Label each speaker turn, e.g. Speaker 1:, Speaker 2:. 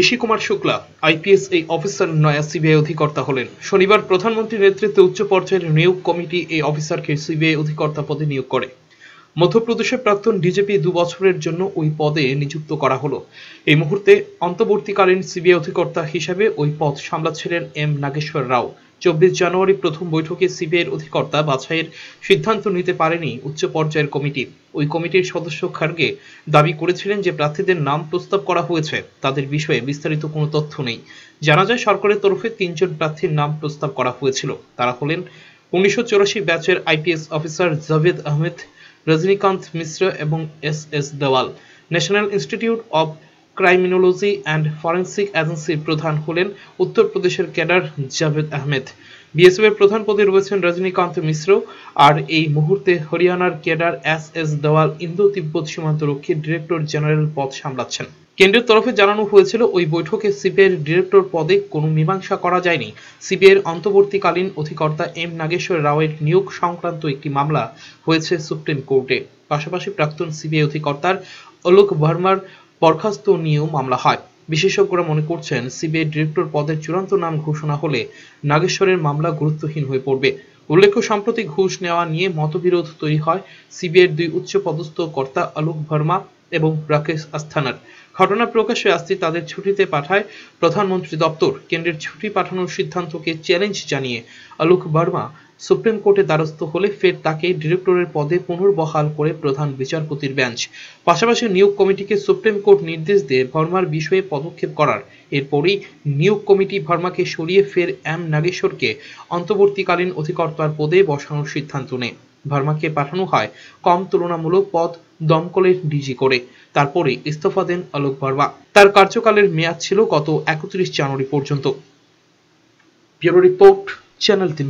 Speaker 1: ঋষি Kumar Shukla, IPS এই officer নয়া CBI অধিকর্তা হলেন। শনিবার প্রধানমন্ত্রীর নেতৃত্বে উচ্চ পর্যায়ের নিয়োগ কমিটি এই অফিসারকে সিবিআই অধিকর্তা পদে নিয়োগ করে। মধ্যপ্রদেশের প্রাক্তন ডিজিপি দু বছরের জন্য ওই পদে নিযুক্ত করা হলো। এই মুহূর্তে অন্তর্বর্তীকালীন সিবিআই অধিকর্তা হিসেবে ওই পদ সামলাচ্ছিলেন এম নাগেশ্বর রাও। চব্বিশ জানুয়ারি প্রথম বৈঠকে সিবিআইয়ের অধিকর্তা বাছাইয়ের সিদ্ধান্ত নিতে পারেনি উচ্চ পর্যায়ের কমিটি। ওই কমিটির সদস্য খার্গে দাবি করেছিলেন যে প্রার্থীদের নাম প্রস্তাব করা হয়েছে, তাদের বিষয়ে বিস্তারিত কোনো তথ্য নেই। জানা যায়, সরকারের তরফে তিনজন প্রার্থীর নাম প্রস্তাব করা হয়েছিল। তারা হলেন উনিশশো ব্যাচের আইপিএস অফিসার জাভেদ আহমেদ রজনীকান্ত মিশ্র এবং S S Dewal. National Institute of Criminology and Forensic এজেন্সির প্রধান হলেন উত্তরপ্রদেশের ক্যাডার জাভেদ আহমেদ। বিএসএফ এর প্রধান পদে রয়েছেন রজনীকান্ত মিশ্র। আর এই মুহূর্তে হরিয়ানার cadre S S Dewal Indo তিব্বত সীমান্তরক্ষী ডিরেক্টর জেনারেল পদ সামলাচ্ছেন। কেন্দ্রের তরফে জানানো হয়েছিল, ওই বৈঠকে সিবিআইয়ের ডিরেক্টর পদে কোনো মীমাংসা করা যায়নি। সিবিআইয়ের অন্তর্বর্তীকালীন অধিকর্তা এম নাগেশ্বর রাওয়ের নিয়োগ সংক্রান্ত একটি মামলা হয়েছে সুপ্রিম কোর্টে। পাশাপাশি প্রাক্তন সিবিআই অধিকর্তার অলোক ভার্মার বরখাস্ত নিয়েও মামলা হয়। বিশেষজ্ঞরা মনে করছেন, সিবিআই ডিরেক্টর পদের চূড়ান্ত নাম ঘোষণা হলে নাগেশ্বরের মামলা গুরুত্বহীন হয়ে পড়বে। উল্লেখ্য, সাম্প্রতিক ঘুষ নেওয়া নিয়ে মতবিরোধ তৈরি হয় সিবিআইয়ের দুই উচ্চ পদস্থ কর্তা আলোক ভার্মা এবং রাকেশ আস্থানার। ঘটনা প্রকাশ্যে আসতে তাদের ছুটিতে পাঠায় প্রধানমন্ত্রী দপ্তর। কেন্দ্রের ছুটি পাঠানোর সিদ্ধান্তকে চ্যালেঞ্জ জানিয়ে আলোক ভার্মা সুপ্রিম কোর্টে দ্বারস্থ হলে ফের তাকে ডিরেক্টরের পদে পুনর্বহাল করে প্রধান বিচারপতির বেঞ্চ। পাশাপাশি নিয়োগ কমিটিকে সুপ্রিম কোর্ট নির্দেশ দিয়ে ভার্মার বিষয়ে পদক্ষেপ করার। এরপরই নিয়োগ কমিটি ভার্মাকে সরিয়ে ফের এম নাগেশ্বরকে অন্তর্বর্তীকালীন অধিকর্তার পদে বসানোর সিদ্ধান্ত নেয়। ভার্মাকে পাঠানো হয় কম তুলনামূলক পদ দমকলের ডিজি করে। তারপরে ইস্তফা দেন অলোক ভার্মা। তার কার্যকালের মেয়াদ ছিল গত একত্রিশ জানুয়ারি পর্যন্ত। ব্যুরো রিপোর্ট, চ্যানেল তিন